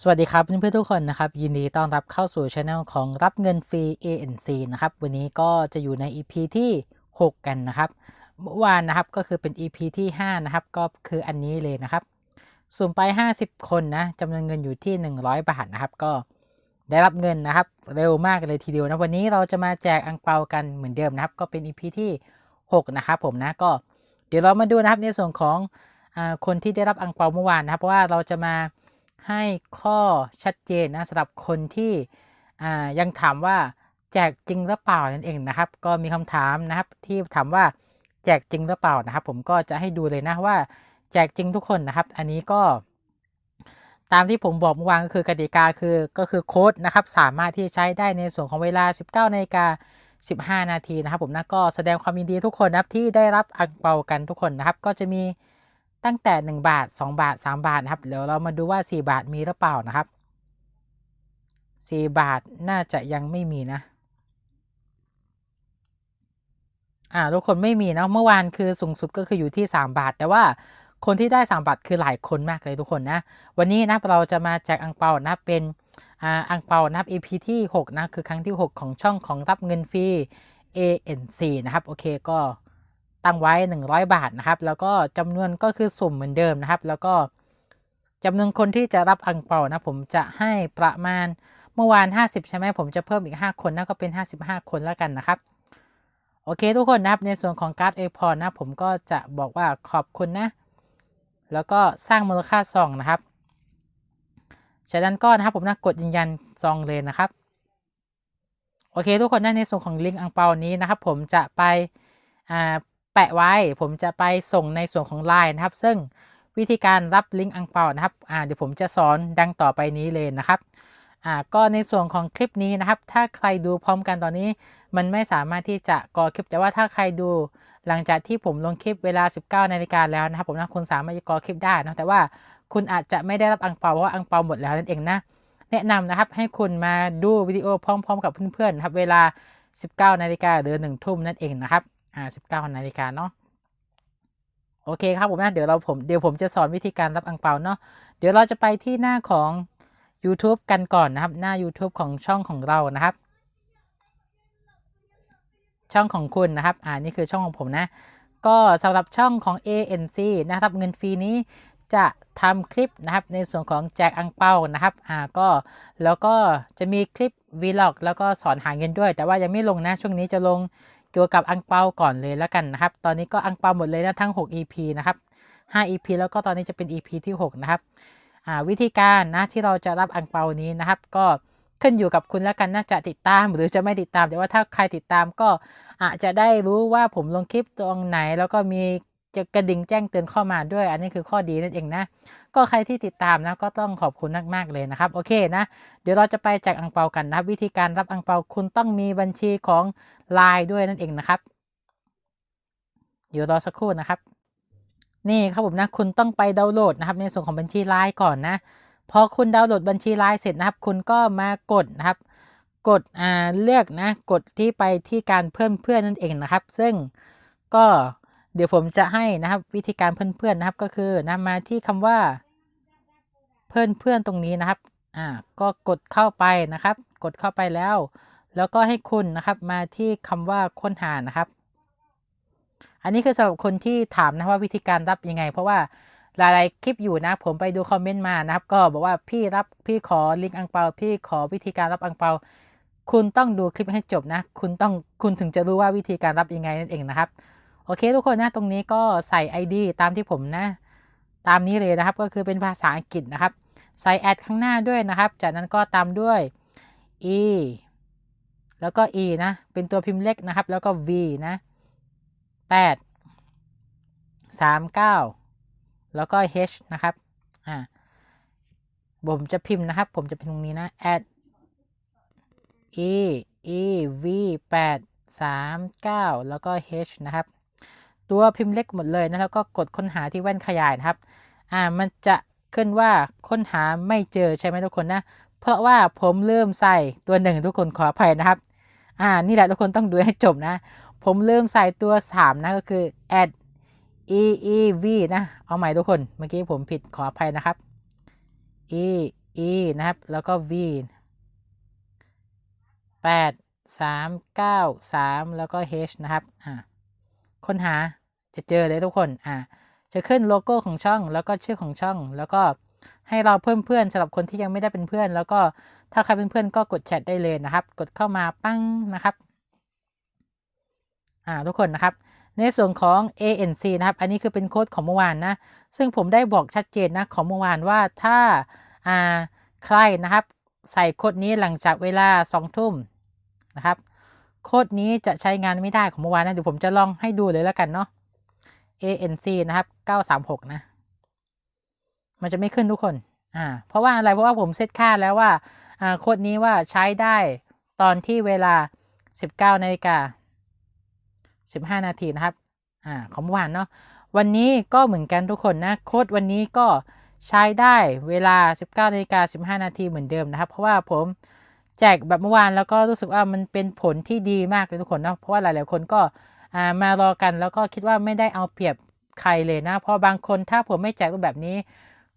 สวัสดีครับเพื่อนๆทุกคนนะครับ ยินดีต้อนรับเข้าสู่ช anel ของรับเงินฟรี ANC นะครับ วันนี้ก็จะอยู่ใน EP ที่ 6 กันนะครับเมื่อวานนะครับก็คือเป็น EP ที่ 5 นะครับ ก็คืออันนี้เลยนะครับสุ่มไป 50 คนนะจำนวนเงินอยู่ที่ 100 บาทนะครับ ก็ได้รับเงินนะครับ เร็วมากเลยทีเดียวนะวันนี้เราจะมาแจกอังเปากันเหมือนเดิมนะครับ ก็เป็น EP ที่ 6 นะครับผมนะก็เดี๋ยวเรามาดูนะครับในส่วนของอคนที่ได้รับอังเปาเมื่อวานนะครับเพราะว่าเราจะมา ให้ข้อชัดเจนนะสำหรับคนที่ยังถามว่าแจกจริงหรือเปล่านั่นเองนะครับ ก็มีคำถามนะครับที่ถามว่าแจกจริงหรือเปล่านะครับ ผมก็จะให้ดูเลยนะว่าแจกจริงทุกคนนะครับ อันนี้ก็ ตามที่ผมบอกเมื่อวานก็คือกติกาคือก็คือโค้ดนะครับ สามารถที่ใช้ได้ในส่วนของเวลา 19นาฬิกา15 นาทีนะครับ ผมนะก็แสดงความยินดีทุกคนนะครับที่ได้รับอังเปากันทุกคนนะครับ ก็จะมี ตั้งแต่ 1 บาท 2 บาท 3 บาทนะครับเดี๋ยวเรามาดูว่า 4 บาทมีหรือเปล่านะครับ 4 บาทน่าจะยังไม่มีนะอ่าทุกคนไม่มีนะเมื่อวานคือสูงสุดก็คืออยู่ที่ 3 บาท แต่ว่าคนที่ได้ 3 บาทคือหลายคนมากเลยทุกคนนะ วันนี้นะเราจะมาแจกอังเปานะเป็นอ่าอังเปานับ EP ที่ 6 นะ คือครั้งที่ 6 ของช่องของรับเงินฟรี ANC นะครับ โอเคก็ ตั้งไว้ 100 บาทนะครับ แล้วก็จำนวนก็คือสุ่มเหมือนเดิมนะครับ แล้วก็จำนวนคนที่จะรับอังเปานะผมจะให้ประมาณเมื่อวาน 50 ใช่ไหมผมจะเพิ่มอีก 5 คนนะก็เป็น 55 คนแล้วกันนะครับ โอเคทุกคนนะครับในส่วนของการ์ดเอพอนะผมก็จะบอกว่าขอบคุณนะ แล้วก็สร้างมูลค่าซองนะครับจากนั้นก็นะครับผมนะกดยืนยันซองเลยนะครับโอเคทุกคนนะในส่วนของลิงก์อังเปานี้นะครับผมจะไปอ่า แปะไว้ ผมจะไปส่งในส่วนของ Line นะครับ ซึ่งวิธีการรับลิงก์อังเปานะครับอ่าเดี๋ยวผมจะสอนดังต่อไปนี้เลยนะครับอ่าก็ในส่วนของคลิปนี้นะครับ ถ้าใครดูพร้อมกันตอนนี้ มันไม่สามารถที่จะกอคลิป แต่ว่าถ้าใครดูหลังจากที่ผมลงคลิปเวลา 19นาฬิกาแล้วนะครับผมนะคุณสามารถจะกอคลิปได้นะแต่ว่าคุณอาจจะไม่ได้รับอังเปาเพราะว่าอังเปาหมดแล้วนั่นเองนะแนะนำนะครับให้คุณมาดูวิดีโอพร้อม ๆ กับเพื่อนๆครับเวลา 19นาฬิกาหรือ1ทุ่มนั่นเองนะครับ อ่า19นาฬิกาเนาะโอเคครับผมนะเดี๋ยวเราผมเดี๋ยวผมจะสอนวิธีการรับอังเปาเนาะเดี๋ยวเราจะไปที่หน้าของ YouTube กันก่อนนะครับ หน้า YouTube ของช่องของเรานะครับ ช่องของคุณนะครับ อ่านี่คือช่องของผมนะ ก็สำหรับช่องของ ANC นะครับ เงินฟรีนี้จะทำคลิปนะครับในส่วนของแจกอังเปานะครับอ่าก็แล้วก็จะมีคลิป Vlog แล้วก็สอนหาเงินด้วย แต่ว่ายังไม่ลงนะช่วงนี้จะลง เกี่ยวกับอังเปาก่อนเลยแล้วกันนะครับ ตอนนี้ก็อังเปาหมดเลยนะทั้ง 6 EP นะครับ 5 EP แล้วก็ตอนนี้จะเป็น EP ที่ 6 นะครับวิธีการนะที่เราจะรับอังเปานี้นะครับ ก็ขึ้นอยู่กับคุณแล้วกันนะจะติดตามหรือจะไม่ติดตาม แต่ว่าถ้าใครติดตามก็อาจจะได้รู้ว่าผมลงคลิปตรงไหน แล้วก็มี จะกระดิ่งแจ้งเตือนเข้ามาด้วย อันนี้คือข้อดีนั่นเองนะ ก็ใครที่ติดตามนะก็ต้องขอบคุณมากๆเลยนะครับ โอเคนะ เดี๋ยวเราจะไปแจกอังเปากันนะครับวิธีการรับอังเปาคุณต้องมีบัญชีของ Line ด้วยนั่นเองนะครับ เดี๋ยวรอสักครู่นะครับ นี่ครับผมนะคุณต้องไปดาวน์โหลดนะครับ ในส่วนของบัญชี Line ก่อนนะพอคุณดาวน์โหลดบัญชี Line เสร็จนะครับ คุณก็มากดนะครับ กดอ่าเลือกนะ กดที่ไปที่การเพิ่มเพื่อนนั่นเองนะครับ ซึ่งก็ เดี๋ยวผมจะให้นะครับวิธีการเพื่อนๆนะครับก็คือนะมาที่คำว่า เพื่อนเพื่อนตรงนี้นะครับอ่าก็กดเข้าไปนะครับ กดเข้าไปแล้ว แล้วก็ให้คุณนะครับมาที่คำว่าค้นหานะครับ อันนี้คือสำหรับคนที่ถามนะว่าวิธีการรับยังไง เพราะว่าหลายๆคลิปอยู่นะ ผมไปดูคอมเมนต์มานะครับ ก็บอกว่าพี่รับพี่ขอลิงก์อังเปาพี่ขอวิธีการรับอังเปาคุณต้องดูคลิปให้จบนะ คุณต้องคุณถึงจะรู้ว่าวิธีการรับยังไงนั่นเองนะครับ โอเคทุกคนนะตรงนี้ก็ใส่ ID ตามที่ผมนะตามนี้เลยนะครับก็คือเป็นภาษาอังกฤษนะครับ ใส่แอดข้างหน้าด้วยนะครับ จากนั้นก็ตามด้วย e แล้วก็ e นะ เป็นตัวพิมพ์เล็กนะครับ แล้วก็ v นะ8 3 9 แล้วก็ h นะครับอ่าผมจะพิมพ์นะครับ ผมจะพิมพ์ตรงนี้นะ add e e v 8 3 9 แล้วก็ h นะครับ ตัวพิมพ์เล็กหมดเลยนะแล้วก็กดค้นหาที่แว่นขยายนะครับ อ่า มันจะขึ้นว่าค้นหาไม่เจอใช่ไหมทุกคนนะ เพราะว่าผมเริ่มใส่ตัวหนึ่งทุกคนขออภัยนะครับ อ่า นี่แหละทุกคนต้องดูให้จบนะ ผมเริ่มใส่ตัว 3 นะก็คือ add e e v นะ เอาใหม่ทุกคน เมื่อกี้ผมผิดขออภัยนะครับ e E นะครับ แล้วก็ V 8 3 9 3 แล้วก็ H นะครับ อ่า ค้นหาจะเจอเลยทุกคนอ่าจะขึ้นโลโก้ของช่อง แล้วก็ชื่อของช่อง แล้วก็ให้เราเพิ่มเพื่อนสำหรับคนที่ยังไม่ได้เป็นเพื่อน แล้วก็ถ้าใครเป็นเพื่อนก็กดแชทได้เลยนะครับ กดเข้ามาปั้งนะครับอ่าทุกคนนะครับ ในส่วนของ ANC นะครับ อันนี้คือเป็นโค้ดของเมื่อวานนะ ซึ่งผมได้บอกชัดเจนนะของเมื่อวานว่าถ้าอ่าใครนะครับ ใส่โค้ดนี้หลังจากเวลา2ทุ่มนะครับ โค้ดนี้จะใช้งานไม่ได้ของเมื่อวานนะเดี๋ยวผมจะลองให้ดูเลยแล้วกันเนาะ ANC นะครับ 936 นะ มันจะไม่ขึ้นทุกคน อ่า เพราะว่าอะไร เพราะว่าผมเซตค่าแล้วว่า อ่า โค้ดนี้ว่าใช้ได้ตอนที่เวลา 19นาฬิกา15 นาทีนะครับ อ่า ของเมื่อวานเนาะ วันนี้ก็เหมือนกันทุกคนนะ โค้ดวันนี้ก็ใช้ได้เวลา 19นาฬิกา15 นาทีเหมือนเดิมนะครับ เพราะว่าผม แจกแบบเมื่อวานแล้วก็รู้สึกว่ามันเป็นผลที่ดีมากเลยทุกคนเนาะเพราะว่าหลาย ๆ คนก็มารอกันแล้วก็คิดว่าไม่ได้เอาเปรียบใครเลยนะ เพราะบางคนถ้าผมไม่แจกรูปแบบนี้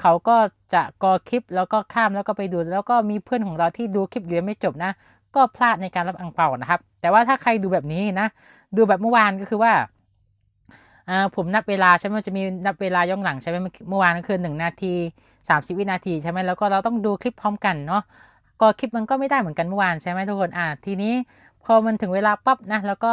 เขาก็จะกอคลิปแล้วก็ข้ามแล้วก็ไปดู แล้วก็มีเพื่อนของเราที่ดูคลิปอยู่ไม่จบนะ ก็พลาดในการรับอังเปานะครับ แต่ว่าถ้าใครดูแบบนี้นะ ดูแบบเมื่อวานก็คือว่าอ่าผมนับเวลาใช่ไหมจะมีนับเวลาย้อนหลังใช่ไหมเมื่อวานก็คือ 1 นาที 30 วินาทีใช่ไหมแล้วก็เราต้องดูคลิปพร้อมกันเนาะ ก็คลิปมันก็ไม่ได้เหมือนกันเมื่อวานใช่ไหมทุกคนอ่าทีนี้พอมันถึงเวลาปั๊บนะแล้วก็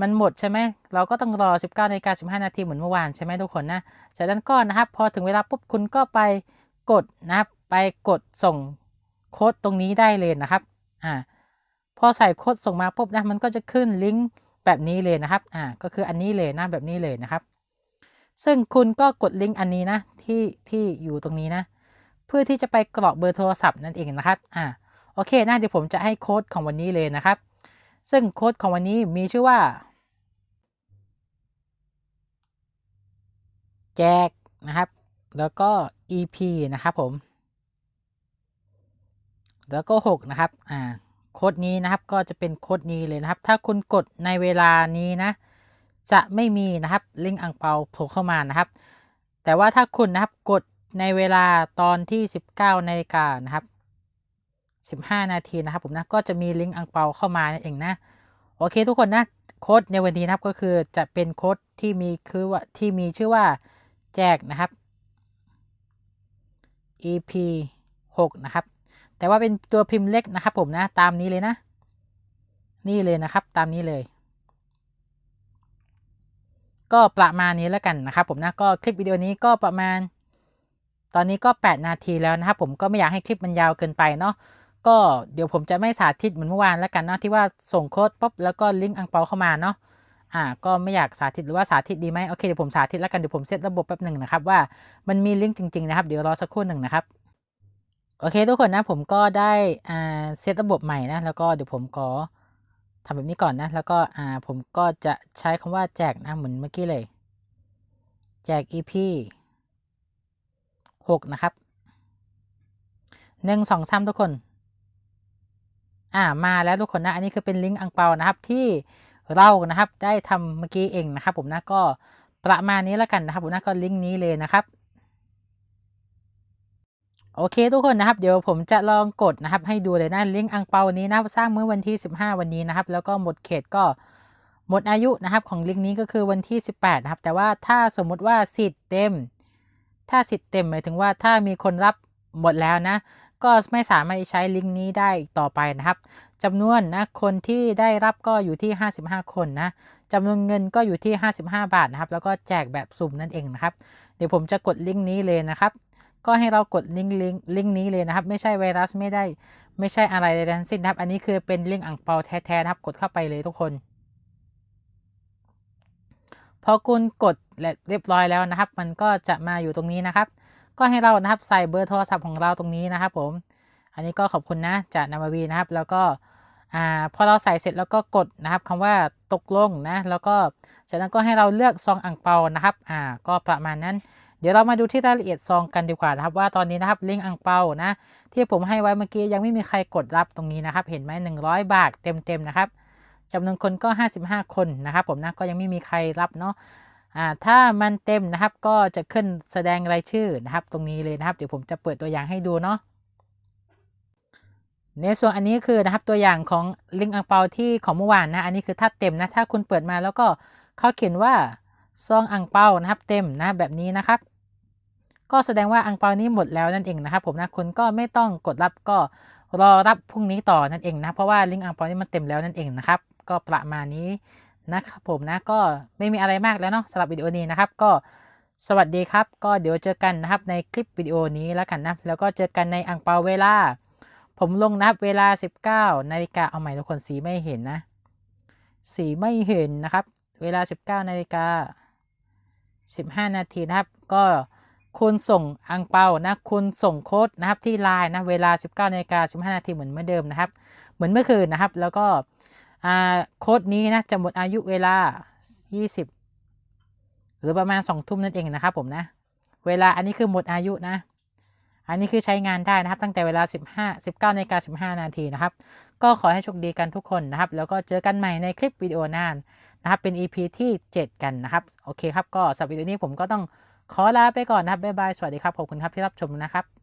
มันหมดใช่ไหมเราก็ต้องรอ 19นาฬิกา15 นาทีเหมือนเมื่อวานใช่ไหมทุกคนนะจากนั้นก็นะครับ พอถึงเวลาปุ๊บคุณก็ไปกดนะครับ ไปกดส่งโค้ดตรงนี้ได้เลยนะครับอ่าพอใส่โค้ดส่งมาปุ๊บนะมันก็จะขึ้นลิงก์แบบนี้เลยนะครับอ่าก็คืออันนี้เลยนะแบบนี้เลยนะครับ ซึ่งคุณก็กดลิงก์อันนี้นะที่ที่อยู่ตรงนี้นะ เพื่อที่จะไปกรอกเบอร์โทรศัพท์นั่นเองนะครับอ่าโอเคนะเดี๋ยวผมจะให้โค้ดของวันนี้เลยนะครับ ซึ่งโค้ดของวันนี้มีชื่อว่า แจกนะครับ แล้วก็ EP นะครับผม แล้วก็ 6 นะครับอ่าโค้ดนี้นะครับก็จะเป็นโค้ดนี้เลยนะครับ ถ้าคุณกดในเวลานี้นะ จะไม่มีนะครับลิงก์อังเปาโผล่เข้ามานะครับ แต่ว่าถ้าคุณนะครับกด ในเวลาตอนที่ 19นาฬิกานะครับ15 นาทีนะครับผมนะก็จะมีลิงก์อังเปาเข้ามานะเองนะ โอเคทุกคนนะโค้ดในวันนี้นะครับก็คือจะเป็นโค้ดที่มีคือว่าที่มีชื่อว่าแจกนะครับ EP 6 นะครับ แต่ว่าเป็นตัวพิมพ์เล็กนะครับผมนะตามนี้เลยนะ นี่เลยนะครับตามนี้เลย ก็ประมาณนี้แล้วกันนะครับผมนะก็คลิปวิดีโอนี้ก็ประมาณ ตอนนี้ก็ 8 นาทีแล้วนะครับผมก็ไม่อยากให้คลิปมันยาวเกินไปเนาะก็เดี๋ยวผมจะไม่สาธิตเหมือนเมื่อวานแล้วกันเนาะที่ว่าส่งโค้ดปุ๊บแล้วก็ลิงก์อังเปาเข้ามาเนาะอ่าก็ไม่อยากสาธิตหรือว่าสาธิตดีไหมโอเคเดี๋ยวผมสาธิตแล้วกันเดี๋ยวผมเซตระบบแป๊บหนึ่งนะครับว่ามันมีลิงก์จริงๆนะครับเดี๋ยวรอสักครู่หนึ่งนะครับโอเคทุกคนนะผมก็ได้อ่าเซตระบบใหม่นะแล้วก็เดี๋ยวผมขอทำแบบนี้ก่อนนะแล้วก็อ่าผมก็จะใช้คำว่าแจกนะเหมือนเมื่อกี้เลย แจก EP 6 นะครับหนึ่งสองสามทุกคน อ่า มาแล้วทุกคนนะ อันนี้คือเป็นลิงก์อังเปานะครับที่เรานะครับได้ทำเมื่อกี้เองนะครับ ผมนะก็ประมาณนี้แล้วกันนะครับ ผมนะก็ลิงก์นี้เลยนะครับโอเคทุกคนนะครับเดี๋ยวผมจะลองกดนะครับ ให้ดูเลยนะลิงก์อังเปานี้นะครับสร้างเมื่อวันที่ 15 วันนี้นะครับ แล้วก็หมดเขตก็หมดอายุนะครับของลิงก์นี้ก็คือวันที่ 18 นะครับ แต่ว่าถ้าสมมุติว่าสิทธิ์เต็ม ถ้าสิทธิ์เต็มหมายถึงว่าถ้ามีคนรับหมดแล้วนะ ก็ไม่สามารถใช้ลิงก์นี้ได้อีกต่อไปนะครับจำนวนนะคนที่ได้รับก็อยู่ที่ 55 คนนะจำนวนเงินก็อยู่ที่ 55 บาทนะครับ แล้วก็แจกแบบสุ่มนั่นเองนะครับ เดี๋ยวผมจะกดลิงก์นี้เลยนะครับ ก็ให้เรากดลิงก์ลิงก์ลิงก์นี้เลยนะครับ ไม่ใช่ไวรัสไม่ได้ ไม่ใช่อะไรใดทั้งสิ้นนะครับ อันนี้คือเป็นลิงก์อ่างเปาแท้ๆนะครับ กดเข้าไปเลยทุกคน พอคุณกดเรียบร้อยแล้วนะครับ มันก็จะมาอยู่ตรงนี้นะครับ ก็ให้เรานะครับใส่เบอร์โทรศัพท์ของเราตรงนี้นะครับ ผม อันนี้ก็ขอบคุณนะจากนามาวีนะครับ แล้วก็อ่าพอเราใส่เสร็จแล้วก็กดนะครับคำว่าตกลงนะ แล้วก็จากนั้นก็ให้เราเลือกซองอ่างเปานะครับอ่าก็ประมาณนั้น เดี๋ยวเรามาดูที่รายละเอียดซองกันดีกว่านะครับว่าตอนนี้นะครับลิงก์อ่างเปานะ ที่ผมให้ไว้เมื่อกี้ยังไม่มีใครกดรับตรงนี้นะครับ เห็นไหม100 บาทเต็มๆนะครับ จำนวนคนก็ 55 คนนะครับผมนะก็ยังไม่มีใครรับเนาะอ่าถ้ามันเต็มนะครับก็จะขึ้นแสดงรายชื่อนะครับตรงนี้เลยนะครับ เดี๋ยวผมจะเปิดตัวอย่างให้ดูเนาะในส่วนอันนี้คือนะครับตัวอย่างของลิงก์อังเปาที่ของเมื่อวานนะ อันนี้คือถ้าเต็มนะถ้าคุณเปิดมาแล้วก็เขาเขียนว่าซองอังเปานะครับเต็มนะแบบนี้นะครับ ก็แสดงว่าอังเปานี้หมดแล้วนั่นเองนะครับ ผมนะคุณก็ไม่ต้องกดรับก็รอรับพรุ่งนี้ต่อนั่นเองนะเพราะว่าลิงก์อังเปานี้มันเต็มแล้วนั่นเองนะครับ ก็ประมาณนี้นะครับผมนะก็ไม่มีอะไรมากแล้วเนาะสำหรับวิดีโอนี้นะครับ ก็สวัสดีครับ ก็เดี๋ยวเจอกันนะครับในคลิปวิดีโอนี้แล้วกันนะแล้วก็เจอกันในอังเปาเวลา ผมลงนับเวลา 19นาฬิกาเอาใหม่ทุกคนสีไม่เห็นนะสีไม่เห็นนะครับ เวลา 19นาฬิกา15 นาทีนะครับ ก็คุณส่งอังเปานะคุณส่งโค้ดนะครับที่ไลน์นะเวลา 19นาฬิกา15 นาทีเหมือนเมื่อเดิมนะครับ เหมือนเมื่อคืนนะครับ แล้วก็ โค้ดนี้นะจะหมดอายุเวลา 20 หรือประมาณ 2 ทุ่มนั่นเองนะครับผมนะ เวลาอันนี้คือหมดอายุนะ อันนี้คือใช้งานได้นะครับ ตั้งแต่เวลา 15 19นาฬิกา15 นาทีนะครับ ก็ขอให้โชคดีกันทุกคนนะครับ แล้วก็เจอกันใหม่ในคลิปวิดีโอหน้านะครับ เป็น EP ที่ 7 กันนะครับ โอเคครับ ก็สำหรับวิดีโอนี้ผมก็ต้องขอลาไปก่อนนะครับบ๊ายบาย สวัสดีครับ ขอบคุณครับที่รับชมนะครับ